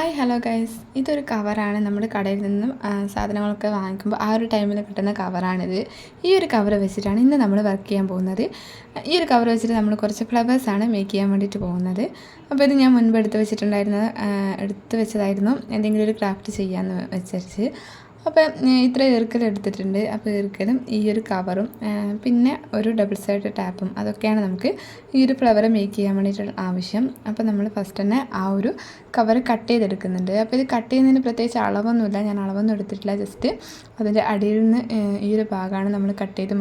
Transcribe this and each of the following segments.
Hi hello guys ഇതൊരു കവറാണ് നമ്മുടെ കടയിൽ നിന്നും സാധനങ്ങളൊക്കെ വാങ്ങിക്കുമ്പോൾ ആ ഒരു ടൈമിൽ കിട്ടുന്ന കവറാണിത് ഈ ഒരു കവർ വെച്ചിട്ടാണ് ഇന്ന് നമ്മൾ വർക്ക് ചെയ്യാൻ പോകുന്നത്. ഈ ഒരു കവർ വെച്ചിട്ട് നമ്മൾ കുറച്ച് ഫ്ലവേഴ്സാണ് മേക്ക് ചെയ്യാൻ വേണ്ടിയിട്ട് പോകുന്നത്. അപ്പോൾ ഇത് ഞാൻ മുൻപ് എടുത്ത് വെച്ചിട്ടുണ്ടായിരുന്നത് ആ, എടുത്ത് വെച്ചതായിരുന്നു. എന്തെങ്കിലും ഒരു ക്രാഫ്റ്റ് ചെയ്യാമെന്ന് വെച്ചിട്ട് അപ്പോൾ ഇത്ര ഈർക്കൽ എടുത്തിട്ടുണ്ട്. അപ്പോൾ ഈർക്കലും ഈ ഒരു കവറും പിന്നെ ഒരു ഡബിൾ സൈഡ് ടാപ്പും അതൊക്കെയാണ് നമുക്ക് ഈ ഒരു ഫ്ലവർ മേക്ക് ചെയ്യാൻ വേണ്ടിയിട്ടുള്ള ആവശ്യം. അപ്പോൾ നമ്മൾ ഫസ്റ്റ് തന്നെ ആ ഒരു കവർ കട്ട് ചെയ്തെടുക്കുന്നുണ്ട്. അപ്പോൾ ഇത് കട്ട് ചെയ്യുന്നതിന് പ്രത്യേകിച്ച് അളവൊന്നുമില്ല. ഞാൻ അളവൊന്നും എടുത്തിട്ടില്ല. ജസ്റ്റ് അതിന്റെ അടിയിൽ നിന്ന് ഈ ഒരു ഭാഗമാണ് നമ്മൾ കട്ട് ചെയ്ത്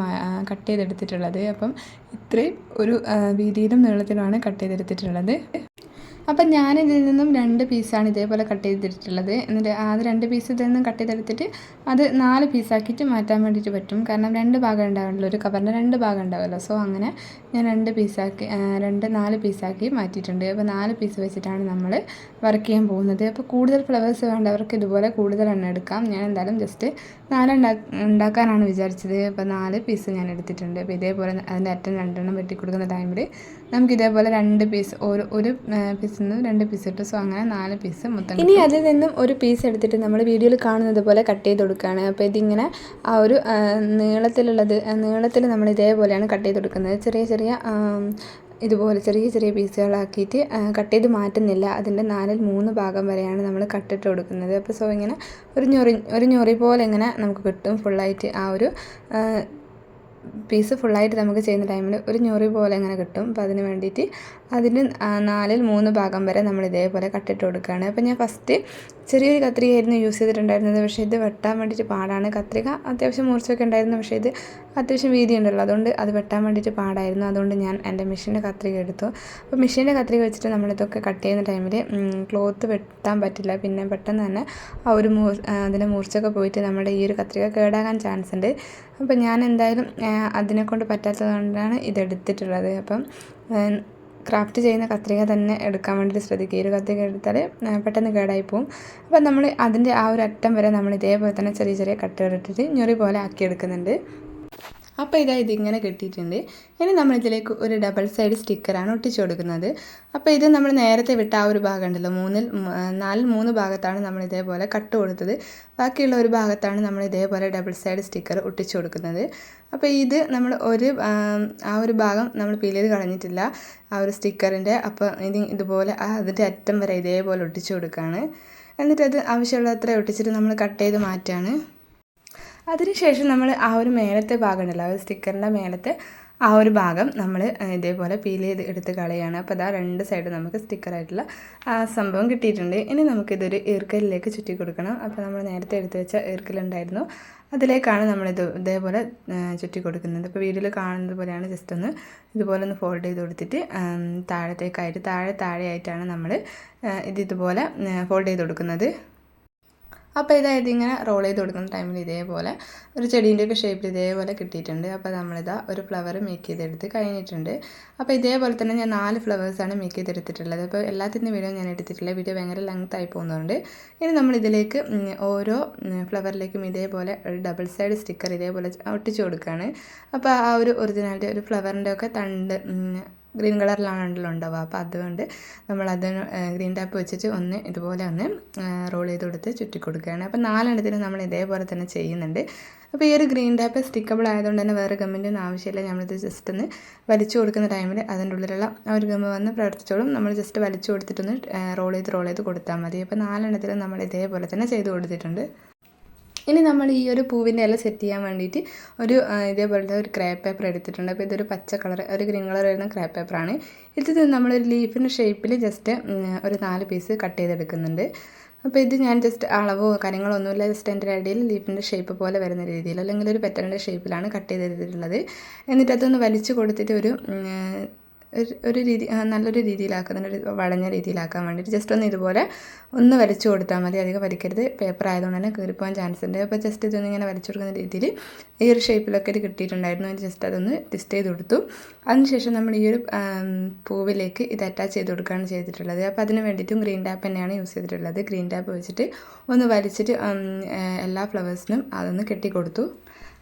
കട്ട് ചെയ്തെടുത്തിട്ടുള്ളത്. അപ്പം ഇത്രയും ഒരു വീതിയിലും നീളത്തിലുമാണ് കട്ട് ചെയ്തെടുത്തിട്ടുള്ളത്. അപ്പം ഞാൻ ഇതിൽ നിന്നും രണ്ട് പീസാണ് ഇതേപോലെ കട്ട് ചെയ്തെടുത്തിട്ടുള്ളത് എന്നിട്ട് അത് രണ്ട് പീസ് ഇതിൽ നിന്നും കട്ട് ചെയ്തെടുത്തിട്ട് അത് നാല് പീസാക്കിയിട്ട് മാറ്റാൻ വേണ്ടിയിട്ട് പറ്റും. കാരണം രണ്ട് ഭാഗം ഉണ്ടാവുമല്ലോ ഒരു കവറിന്റെ രണ്ട് ഭാഗം ഉണ്ടാവുമല്ലോ. സോ അങ്ങനെ ഞാൻ രണ്ട് പീസാക്കി രണ്ട് നാല് പീസാക്കി മാറ്റിയിട്ടുണ്ട്. അപ്പോൾ നാല് പീസ് വെച്ചിട്ടാണ് നമ്മൾ വർക്ക് ചെയ്യാൻ പോകുന്നത്. അപ്പോൾ കൂടുതൽ ഫ്ലവേഴ്സ് വേണ്ടവർക്ക് ഇതുപോലെ കൂടുതൽ എണ്ണ എടുക്കാം. ഞാൻ എന്തായാലും ജസ്റ്റ് നാല് ഉണ്ടാക്കാനാണ് വിചാരിച്ചത്. അപ്പോൾ നാല് പീസ് ഞാൻ എടുത്തിട്ടുണ്ട്. അപ്പോൾ ഇതേപോലെ അതിന്റെ അറ്റം രണ്ടെണ്ണം വെട്ടി കൊടുക്കുന്ന ടൈമിൽ നമുക്ക് ഇതേപോലെ രണ്ട് പീസ് ഒരു ഒരു പീസിൽ നിന്ന് രണ്ട് പീസ് ഇട്ടു. സോ അങ്ങനെ നാല് പീസ് മൊത്തം ഇനി അതിൽ നിന്നും ഒരു പീസ് എടുത്തിട്ട് നമ്മൾ വീഡിയോയിൽ കാണുന്നത് പോലെ കട്ട് ചെയ്ത് കൊടുക്കുകയാണ് അപ്പോൾ ഇതിങ്ങനെ ആ ഒരു നീളത്തിലുള്ളത് നീളത്തിൽ നമ്മൾ ഇതേപോലെയാണ് കട്ട് ചെയ്ത് കൊടുക്കുന്നത്. ചെറിയ ചെറിയ ഇതുപോലെ ചെറിയ ചെറിയ പീസുകളാക്കിയിട്ട് കട്ട് ചെയ്ത് മാറ്റുന്നില്ല. അതിന്റെ നാലിൽ മൂന്ന് ഭാഗം വരെയാണ് നമ്മൾ കട്ടിട്ട് കൊടുക്കുന്നത്. അപ്പോൾ സോ ഇങ്ങനെ ഒരു ഞൊറി ഒരു ഞൊറി പോലെ ഇങ്ങനെ നമുക്ക് കിട്ടും ഫുള്ളായിട്ട് ആ ഒരു പീസ് ഫുള്ളായിട്ട് നമുക്ക് ചെയ്യുന്ന ടൈമിൽ ഒരു ഞൊറി പോലെ ഇങ്ങനെ കിട്ടും. അപ്പോൾ അതിന് വേണ്ടിയിട്ട് അതിന് നാലിൽ മൂന്ന് ഭാഗം വരെ നമ്മൾ ഇതേപോലെ കട്ടിട്ട് കൊടുക്കുകയാണ്. അപ്പോൾ ഞാൻ ഫസ്റ്റ് ചെറിയൊരു കത്രികയായിരുന്നു യൂസ് ചെയ്തിട്ടുണ്ടായിരുന്നത്. പക്ഷേ ഇത് വെട്ടാൻ വേണ്ടിയിട്ട് പാടാണ്. കത്രിക അത്യാവശ്യം മൂർച്ചയൊക്കെ ഉണ്ടായിരുന്നു. പക്ഷേ ഇത് അത്യാവശ്യം വീതി ഉണ്ടല്ലോ അതുകൊണ്ട് അത് വെട്ടാൻ വേണ്ടിയിട്ട് പാടായിരുന്നു. അതുകൊണ്ട് ഞാൻ എന്റെ മെഷീന്റെ കത്രിക എടുത്തു. അപ്പോൾ മെഷീന്റെ കത്രിക വെച്ചിട്ട് നമ്മളിതൊക്കെ കട്ട് ചെയ്യുന്ന ടൈമിൽ ക്ലോത്ത് വെട്ടാൻ പറ്റില്ല. പിന്നെ പെട്ടെന്ന് തന്നെ ആ ഒരു മൂർ അതിന്റെ മൂർച്ചയൊക്കെ പോയിട്ട് നമ്മുടെ ഈ ഒരു കത്രിക കേടാകാൻ ചാൻസ് ഉണ്ട്. അപ്പോൾ ഞാൻ എന്തായാലും അതിനെക്കൊണ്ട് പറ്റാത്തത് കൊണ്ടാണ് ഇതെടുത്തിട്ടുള്ളത് അപ്പം ക്രാഫ്റ്റ് ചെയ്യുന്ന കത്രിക തന്നെ എടുക്കാൻ വേണ്ടിയിട്ട് ശ്രദ്ധിക്കുക. ഒരു കത്രിക എടുത്താൽ പെട്ടെന്ന് കേടായി പോകും അപ്പം നമ്മൾ അതിന്റെ ആ ഒരു അറ്റം വരെ നമ്മൾ ഇതേപോലെ തന്നെ ചെറിയ ചെറിയ കട്ടുകൾ ഇട്ടിട്ട് ഞൊറി പോലെ ആക്കിയെടുക്കുന്നുണ്ട്. അപ്പോൾ ഇതാ ഇതിങ്ങനെ കിട്ടിയിട്ടുണ്ട്. ഇനി നമ്മൾ ഇതിലേക്ക് ഒരു ഡബിൾ സൈഡ് സ്റ്റിക്കറാണ് ഒട്ടിച്ചു കൊടുക്കുന്നത്. അപ്പോൾ ഇത് നമ്മൾ നേരത്തെ വിട്ട ആ ഒരു ഭാഗം ഉണ്ടല്ലോ മൂന്നിൽ നാലിൽ മൂന്ന് ഭാഗത്താണ് നമ്മൾ ഇതേപോലെ കട്ട് കൊടുത്തത്. ബാക്കിയുള്ള ഒരു ഭാഗത്താണ് നമ്മൾ ഇതേപോലെ ഡബിൾ സൈഡ് സ്റ്റിക്കർ ഒട്ടിച്ചു കൊടുക്കുന്നത്. അപ്പോൾ ഇത് നമ്മൾ ഒരു ആ, ഒരു ഭാഗം നമ്മൾ പീൽ ചെയ്ത് കളഞ്ഞിട്ടില്ല. ആ ഒരു സ്റ്റിക്കറിന്റെ അപ്പോൾ ഇത് ഇതുപോലെ അതിന്റെ അറ്റം വരെ ഇതേപോലെ ഒട്ടിച്ചു കൊടുക്കുകയാണ് എന്നിട്ടത് അത് ആവശ്യമുള്ള അത്ര ഒട്ടിച്ചിട്ട് നമ്മൾ കട്ട് ചെയ്ത് മാറ്റുകയാണ് അതിനുശേഷം നമ്മൾ ആ ഒരു മേലത്തെ ഭാഗം ഉണ്ടല്ലോ ആ ഒരു സ്റ്റിക്കറിന്റെ മേലത്തെ ആ ഒരു ഭാഗം നമ്മൾ ഇതേപോലെ പീൽ ചെയ്ത് എടുത്ത് കളയാണ്. അപ്പോൾ അതാ രണ്ട് സൈഡ് നമുക്ക് സ്റ്റിക്കറായിട്ടുള്ള ആ സംഭവം കിട്ടിയിട്ടുണ്ട്. ഇനി നമുക്കിതൊരു ഈർക്കലിലേക്ക് ചുറ്റി കൊടുക്കണം. അപ്പോൾ നമ്മൾ നേരത്തെ എടുത്ത് വെച്ച ഈർക്കലുണ്ടായിരുന്നു. അതിലേക്കാണ് നമ്മളിത് ഇതേപോലെ ചുറ്റി കൊടുക്കുന്നത്. അപ്പോൾ വീഡിയോയിൽ കാണുന്നത് പോലെയാണ്. ജസ്റ്റ് ഒന്ന് ഇതുപോലെ ഒന്ന് ഫോൾഡ് ചെയ്ത് കൊടുത്തിട്ട് താഴത്തേക്കായിട്ട് താഴെ താഴെയായിട്ടാണ് നമ്മൾ ഇത് ഇതുപോലെ ഫോൾഡ് ചെയ്ത് കൊടുക്കുന്നത്. അപ്പോൾ ഇതായത് ഇങ്ങനെ റോൾ ചെയ്ത് കൊടുക്കുന്ന ടൈമിൽ ഇതേപോലെ ഒരു ചെടീന്റെ ഒക്കെ ഷേപ്പിൽ ഇതേപോലെ കിട്ടിയിട്ടുണ്ട്. അപ്പോൾ നമ്മളിതാ ഒരു ഫ്ലവർ മേക്ക് ചെയ്തെടുത്ത് കഴിഞ്ഞിട്ടുണ്ട്. അപ്പോൾ ഇതേപോലെ തന്നെ ഞാൻ നാല് ഫ്ലവേഴ്സാണ് മേക്ക് ചെയ്തെടുത്തിട്ടുള്ളത്. അപ്പോൾ എല്ലാത്തിന്റെ വീഡിയോ ഞാൻ എടുത്തിട്ടില്ല. വീഡിയോ ഭയങ്കര ലെങ്ത് ആയി പോകുന്നതുകൊണ്ട് ഇനി നമ്മൾ ഇതിലേക്ക് ഓരോ ഫ്ലവറിലേക്കും ഇതേപോലെ ഒരു ഡബിൾ സൈഡ് സ്റ്റിക്കർ ഇതേപോലെ ഒട്ടിച്ചു കൊടുക്കുകയാണ് അപ്പോൾ ആ ഒരു ഒറിജിനാലിറ്റി ഒരു ഫ്ലവറിന്റെ ഒക്കെ തണ്ട് ഗ്രീൻ കളറിലാണല്ലോ ഉണ്ടാവുക അപ്പോൾ അതുകൊണ്ട് നമ്മളത് ഗ്രീൻ ടാപ്പ് വെച്ചിട്ട് ഒന്ന് ഇതുപോലെ ഒന്ന് റോൾ ചെയ്ത് കൊടുത്ത് ചുറ്റി കൊടുക്കുകയാണ്. അപ്പോൾ നാലെണ്ണത്തിന് നമ്മൾ ഇതേപോലെ തന്നെ ചെയ്യുന്നുണ്ട്. അപ്പോൾ ഈ ഒരു ഗ്രീൻ ടാപ്പ് സ്റ്റിക്കബിൾ ആയതുകൊണ്ട് തന്നെ വേറെ ഗമ്മിന്റെ ഒന്നും ആവശ്യമില്ല. നമ്മളിത് ജസ്റ്റ് ഒന്ന് വലിച്ചു കൊടുക്കുന്ന ടൈമിൽ അതിന്റെ ഉള്ളിലുള്ള ആ ഒരു ഗമ്മ് വന്ന് പ്രവർത്തിച്ചോളും. നമ്മൾ ജസ്റ്റ് വലിച്ചു കൊടുത്തിട്ടൊന്ന് റോൾ ചെയ്ത് റോൾ ചെയ്ത് കൊടുത്താൽ മതി. അപ്പോൾ നാലെണ്ണത്തിൽ നമ്മൾ ഇതേപോലെ തന്നെ ചെയ്ത് കൊടുത്തിട്ടുണ്ട്. ഇനി നമ്മൾ ഈ ഒരു പൂവിന്റെ ഇല സെറ്റ് ചെയ്യാൻ വേണ്ടിയിട്ട് ഒരു ഇതേപോലത്തെ ഒരു ക്രാപ്പ് പേപ്പർ എടുത്തിട്ടുണ്ട്. അപ്പോൾ ഇതൊരു പച്ച കളർ ഒരു ഗ്രീൻ കളർ വരുന്ന ക്രാപ്പ് പേപ്പറാണ് ഇത് നമ്മളൊരു ലീഫിന്റെ ഷേപ്പിൽ ജസ്റ്റ് ഒരു നാല് പീസ് കട്ട് ചെയ്തെടുക്കുന്നുണ്ട്. അപ്പോൾ ഇത് ഞാൻ ജസ്റ്റ് അളവോ കാര്യങ്ങളോ ഒന്നുമില്ല ജസ്റ്റ് എന്റെ ഇടയിൽ ലീഫിന്റെ ഷേപ്പ് പോലെ വരുന്ന രീതിയിൽ അല്ലെങ്കിൽ ഒരു പെറ്റലിന്റെ ഷേപ്പിലാണ് കട്ട് ചെയ്തെടുത്തിട്ടുള്ളത്. എന്നിട്ട് അതൊന്ന് വലിച്ചു കൊടുത്തിട്ട് ഒരു ഒരു രീതി നല്ലൊരു രീതിയിലാക്കുന്നുണ്ട് ഒരു വളഞ്ഞ രീതിയിലാക്കാൻ വേണ്ടിയിട്ട് ജസ്റ്റ് ഒന്ന് ഇതുപോലെ ഒന്ന് വരച്ചു കൊടുത്താൽ മതി. അധികം വരയ്ക്കരുത് പേപ്പർ ആയതുകൊണ്ട് തന്നെ കീറിപ്പോകാൻ ചാൻസ് ഉണ്ട്. അപ്പോൾ ജസ്റ്റ് ഇതൊന്ന് ഇങ്ങനെ വരച്ചു കൊടുക്കുന്ന രീതിയിൽ ഈ ഒരു ഷേപ്പിലൊക്കെ ഇത് കിട്ടിയിട്ടുണ്ടായിരുന്നു. ജസ്റ്റ് അതൊന്ന് ടിസ്റ്റ് ചെയ്ത് കൊടുത്തു. അതിനുശേഷം നമ്മൾ ഈ ഒരു പൂവിലേക്ക് ഇത് അറ്റാച്ച് ചെയ്ത് കൊടുക്കുകയാണ് ചെയ്തിട്ടുള്ളത്. അപ്പോൾ അതിന് വേണ്ടിയിട്ടും ഗ്രീൻ ടാപ്പ് തന്നെയാണ് യൂസ് ചെയ്തിട്ടുള്ളത്. ഗ്രീൻ ടാപ്പ് വെച്ചിട്ട് ഒന്ന് വലിച്ചിട്ട് എല്ലാ ഫ്ലവേഴ്സിനും അതൊന്ന് കെട്ടി കൊടുത്തു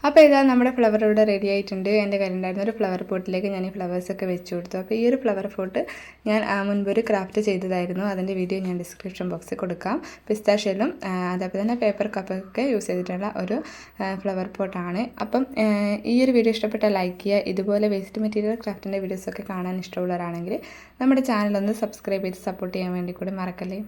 അപ്പോൾ ഇതാ നമ്മുടെ ഫ്ലവർ ഇവിടെ റെഡി ആയിട്ടുണ്ട്. എന്റെ കയ്യിലുണ്ടായിരുന്ന ഒരു ഫ്ലവർ പോട്ടിലേക്ക് ഞാൻ ഈ ഫ്ലവേഴ്സൊക്കെ വെച്ച് കൊടുത്തു. അപ്പോൾ ഈ ഒരു ഫ്ലവർ പോട്ട് ഞാൻ ആ, ഒരു ക്രാഫ്റ്റ് ചെയ്തതായിരുന്നു. അതിന്റെ വീഡിയോ ഞാൻ ഡിസ്ക്രിപ്ഷൻ ബോക്സിൽ കൊടുക്കാം. പിസ്താഷ്യലും അതേപോലെ തന്നെ പേപ്പർ കപ്പൊക്കെ യൂസ് ചെയ്തിട്ടുള്ള ഒരു ഫ്ലവർ പോട്ടാണ് അപ്പം ഈ ഒരു വീഡിയോ ഇഷ്ടപ്പെട്ട ലൈക്ക് ചെയ്യുക. ഇതുപോലെ വേസ്റ്റ് മെറ്റീരിയൽ ക്രാഫ്റ്റിന്റെ വീഡിയോസൊക്കെ കാണാൻ ഇഷ്ടമുള്ളവരാണെങ്കിൽ നമ്മുടെ ചാനലൊന്ന് സബ്സ്ക്രൈബ് ചെയ്ത് സപ്പോർട്ട് ചെയ്യാൻ വേണ്ടി കൂടി മറക്കല്ലേ?